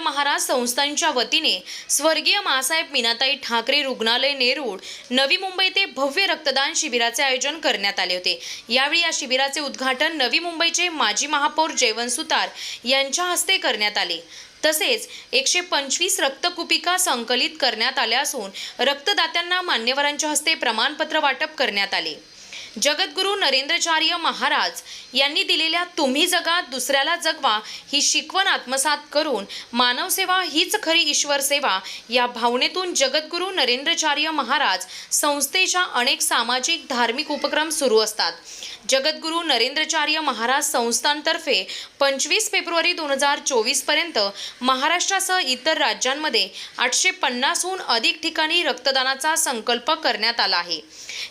महाराज संस्थांच्या वतीने स्वर्गीय मासाहेब मीनाताई ठाकरे रुग्णालय नेरूळ नवी मुंबई ते भव्य रक्तदान शिबिराचे आयोजन करण्यात आले होते. यावेळी या शिबिराचे उद्घाटन नवी मुंबईचे माजी महापौर जयवंत सुतार यांच्या हस्ते करण्यात आले. तसेच एकशे पंचवीस रक्तकुपिका संकलित करण्यात आल्या असून रक्तदात्यांना मान्यवरांच्या हस्ते प्रमाणपत्र वाटप करण्यात आले. जगद्गुरू नरेंद्रचार्य महाराज यांनी दिलेल्या तुम्ही जगा दुसऱ्याला जगवा ही शिकवण आत्मसात करून मानवसेवा हीच खरी ईश्वर सेवा. या भावनेतून जगद्गुरू नरेंद्रचार्य महाराज संस्थेच्या अनेक सामाजिक धार्मिक उपक्रम सुरू असतात. जगद्गुरू नरेंद्रचार्य महाराज संस्थांतर्फे पंचवीस फेब्रुवारी दोन हजार चोवीसपर्यंत महाराष्ट्रासह इतर राज्यांमध्ये आठशे पन्नासहून अधिक ठिकाणी रक्तदानाचा संकल्प करण्यात आला आहे.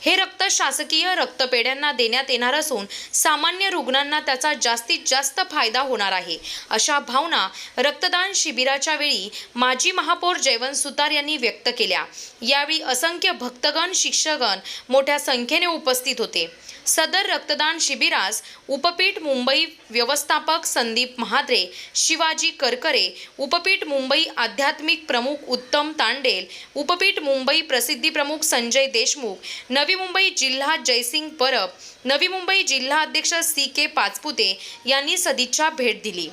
हे रक्त शासकीय रक्तपेढ्यांना देण्यात येणार असून सामान्य रुग्णांना त्याचा जास्तीत जास्त फायदा होणार आहे. अशा भावना रक्तदान शिबिराच्या वेळी माजी महापौर जयवंत सुतार यांनी व्यक्त केल्या. यावेळी असंख्य भक्तगण शिक्षकगण मोठ्या संख्येने उपस्थित होते. सदर रक्तदान शिबिरास उपपीठ मुंबई व्यवस्थापक संदीप महाद्रे शिवाजी करकरे उपपीठ मुंबई आध्यात्मिक प्रमुख उत्तम तांडेल उपपीठ मुंबई प्रसिद्धी प्रमुख संजय देशमुख नवी नवी मुंबई जिल्हा जयसिंग परब. नवी मुंबई जिल्हा अध्यक्ष सी के पाचपुते यांनी सदिच्छा भेट दिली.